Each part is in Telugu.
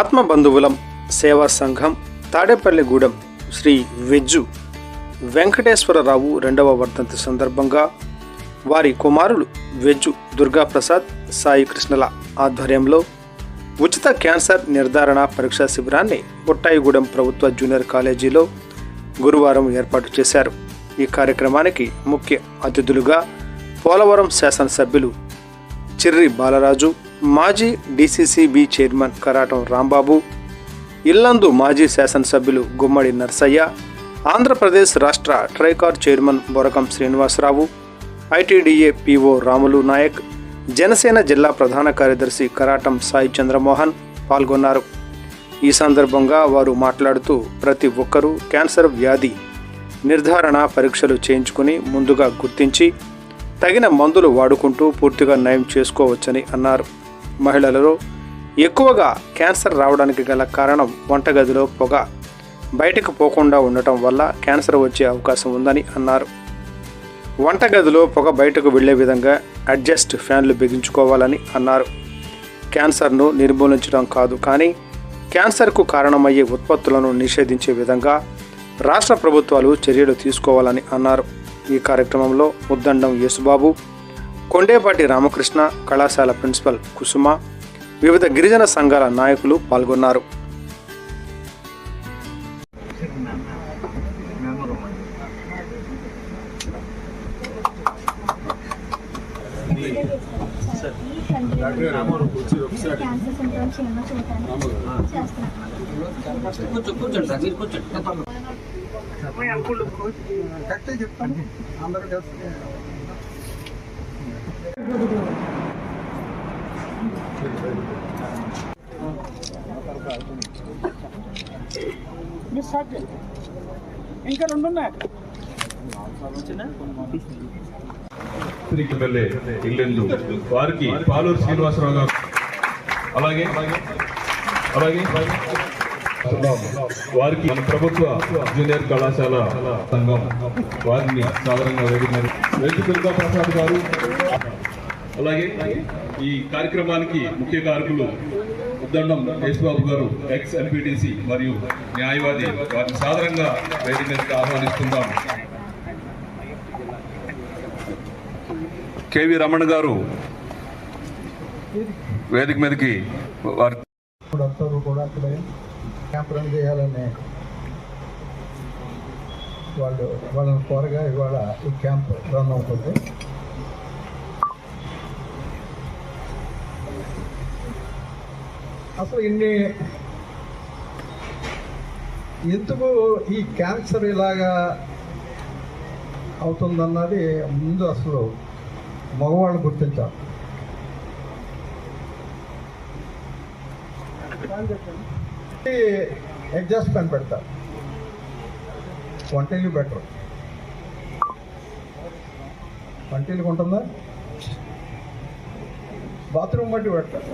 ఆత్మబంధువులం సేవా సంఘం తాడేపల్లిగూడెం శ్రీ వెజ్జు వెంకటేశ్వరరావు రెండవ వర్ధంతి సందర్భంగా వారి కుమారులు వెజ్జు దుర్గాప్రసాద్ సాయి కృష్ణల ఆధ్వర్యంలో ఉచిత క్యాన్సర్ నిర్ధారణ పరీక్షా శిబిరాన్ని బుట్టాయిగూడెం ప్రభుత్వ జూనియర్ కాలేజీలో గురువారం ఏర్పాటు చేశారు. ఈ కార్యక్రమానికి ముఖ్య అతిథులుగా పోలవరం శాసనసభ్యులు చిర్రి బాలరాజు మాజీ డీసీసీబీ చైర్మన్ కరాటం రాంబాబు ఇల్లందు మాజీ శాసనసభ్యులు గుమ్మడి నర్సయ్య ఆంధ్రప్రదేశ్ రాష్ట్ర TRICOR chairman Borakam Srinivasarao ITDA PO Ramulu Naik Janasena జిల్లా ప్రధాన కార్యదర్శి కరాటం సాయి చంద్రమోహన్ పాల్గొన్నారు. ఈ సందర్భంగా వారు మాట్లాడుతూ ప్రతి ఒక్కరూ క్యాన్సర్ వ్యాధి నిర్ధారణ పరీక్షలు చేయించుకుని ముందుగా గుర్తించి తగిన మందులు వాడుకుంటూ పూర్తిగా నయం చేసుకోవచ్చని అన్నారు. మహిళలలో ఎక్కువగా క్యాన్సర్ రావడానికి గల కారణం వంటగదిలో పొగ. బయటకు పోకుండా ఉండటం వల్ల క్యాన్సర్ వచ్చే అవకాశం ఉందని అన్నారు. వంటగదిలో పొగ బయటకు వెళ్ళే విధంగా అడ్జస్ట్ ఫ్యాన్లు బిగించుకోవాలని అన్నారు. క్యాన్సర్ను నిర్మూలించడం కాదు కానీ క్యాన్సర్కు కారణమయ్యే ఉత్పత్తులను నిషేధించే విధంగా రాష్ట్ర ప్రభుత్వాలు చర్యలు తీసుకోవాలని అన్నారు. ఈ కార్యక్రమంలో ముద్దండం యేసుబాబు కొండేపాటి రామకృష్ణ కళాశాల ప్రిన్సిపల్ కుసుమ వివిధ గిరిజన సంఘాల నాయకులు పాల్గొన్నారు కూర్చోండి మీరు కూర్చోండి ఇంకా రెండు ఉన్నాయి. తిరిగి ఇల్లెందు వారికి పాలూరు శ్రీనివాసరావు గారు. అలాగే అలాగే వారికి మన ప్రభుత్వ జూనియర్ కళాశాల సంఘం. వారిని సాధారణంగా వేదిక వేదిక ప్రసాద్ గారు. అలాగే ఈ కార్యక్రమానికి ముఖ్య కారకులు ఉద్దండం యేసుబాబు గారు ఎక్స్ ఎంపీటీసీ మరియు న్యాయవాది వారిని సాధారణంగా వేదిక మీదకి ఆహ్వానిస్తున్నాం. కేవి రమణ గారు వేదిక మీదకి వారి కూడా అక్కడే క్యాంప్ రన్ చేయాలని వాళ్ళు వాళ్ళని కోరగా ఇవాళ ఈ క్యాంప్ రన్ అవుతుంది. అసలు ఇన్ని ఎందుకు ఈ క్యాన్సర్ ఇలాగా అవుతుందన్నది ముందు అసలు మగవాళ్ళు గుర్తించాలి. అడ్జస్ట్మెంట్ పెడతారు వంటలు బెటర్. వంటలకు ఉంటుందా బాత్రూమ్ బట్టి పెడతారు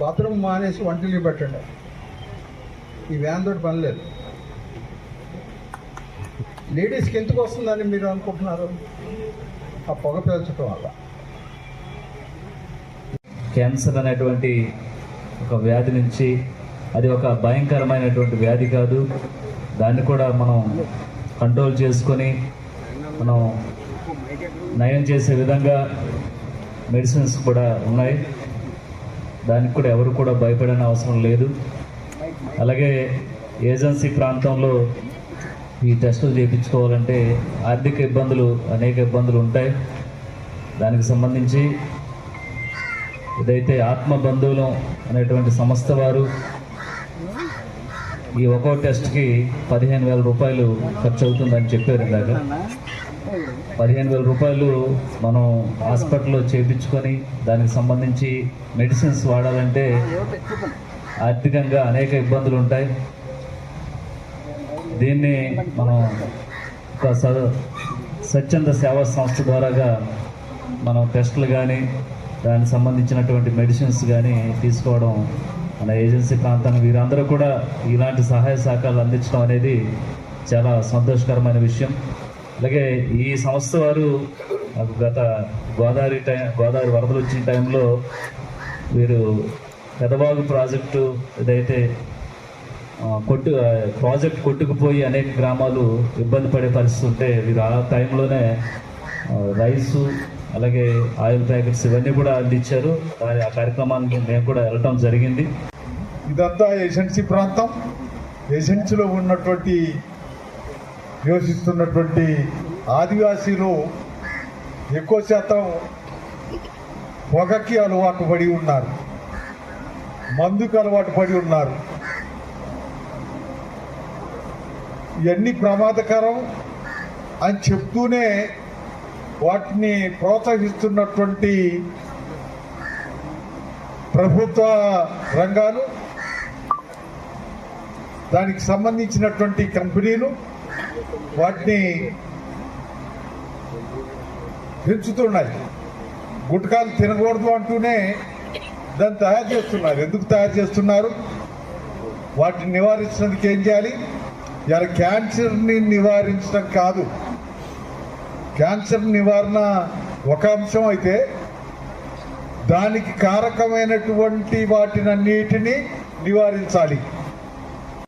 బాత్రూమ్ మానేసి వంటలు పెట్టండి. ఈ వ్యాన్ తోటి పని లేదు. లేడీస్కి ఎందుకు వస్తుందని మీరు అనుకుంటున్నారు? ఆ పొగ పీల్చడం వల్ల. క్యాన్సర్ అనేటువంటి ఒక వ్యాధి నుంచి అది ఒక భయంకరమైనటువంటి వ్యాధి కాదు. దాన్ని కూడా మనం కంట్రోల్ చేసుకొని మనం నయం చేసే విధంగా మెడిసిన్స్ కూడా ఉన్నాయి. దానికి కూడా ఎవరు కూడా భయపడని అవసరం లేదు. అలాగే ఏజెన్సీ ప్రాంతంలో ఈ టెస్టులు చేయించుకోవాలంటే ఆర్థిక ఇబ్బందులు అనేక ఇబ్బందులు ఉంటాయి. దానికి సంబంధించి ఇదైతే ఆత్మ బంధువులం అనేటువంటి సంస్థ వారు ఈ ఒక్కో టెస్ట్కి పదిహేను వేల రూపాయలు ఖర్చు అవుతుందని చెప్పారు ఇందాక. పదిహేను వేల రూపాయలు మనం హాస్పిటల్లో చేయించుకొని దానికి సంబంధించి మెడిసిన్స్ వాడాలంటే ఆర్థికంగా అనేక ఇబ్బందులు ఉంటాయి. దీన్ని మనం ఒక స- స్వచ్ఛంద సేవా సంస్థ ద్వారాగా మనం టెస్టులు కానీ దానికి సంబంధించినటువంటి మెడిసిన్స్ కానీ తీసుకోవడం మన ఏజెన్సీ ప్రాంతాన్ని వీరందరూ కూడా ఇలాంటి సహాయ సహకారాలు అందించడం అనేది చాలా సంతోషకరమైన విషయం. అలాగే ఈ సంస్థ వారు నాకు గత గోదావరి టైం గోదావరి వరదలు వచ్చిన టైంలో వీరు పెదబాగు ప్రాజెక్టు ఏదైతే కొట్టు ప్రాజెక్ట్ కొట్టుకుపోయి అనేక గ్రామాలు ఇబ్బంది పడే పరిస్థితి ఉంటే వీరు ఆ టైంలోనే రైసు అలాగే ఆయిల్ ప్యాకెట్స్ ఇవన్నీ కూడా అందించారు. దాని- ఆ కార్యక్రమానికి మేము కూడా వెళ్ళటం జరిగింది. ఇదంతా ఏజెన్సీ ప్రాంతం. ఏజెన్సీలో ఉన్నటువంటి నివసిస్తున్నటువంటి ఆదివాసీలు ఎక్కువ శాతం పొగకి అలవాటు పడి ఉన్నారు. మందుకు అలవాటు పడి ఉన్నారు. ఇవన్నీ ప్రమాదకరం అని చెప్తూనే వాటిని ప్రోత్సహిస్తున్నటువంటి ప్రభుత్వ రంగాలు దానికి సంబంధించినటువంటి కంపెనీలు వాటిని పెంచుతున్నాయి గుట్కాలు తినకూడదు అంటూనే దాన్ని తయారు చేస్తున్నారు. ఎందుకు తయారు చేస్తున్నారు? వాటిని నివారించినందుకు ఏం చేయాలి? ఇలా క్యాన్సర్ని నివారించడం కాదు. క్యాన్సర్ నివారణ ఒక అంశం అయితే దానికి కారకమైనటువంటి వాటినన్నిటినీ నివారించాలి.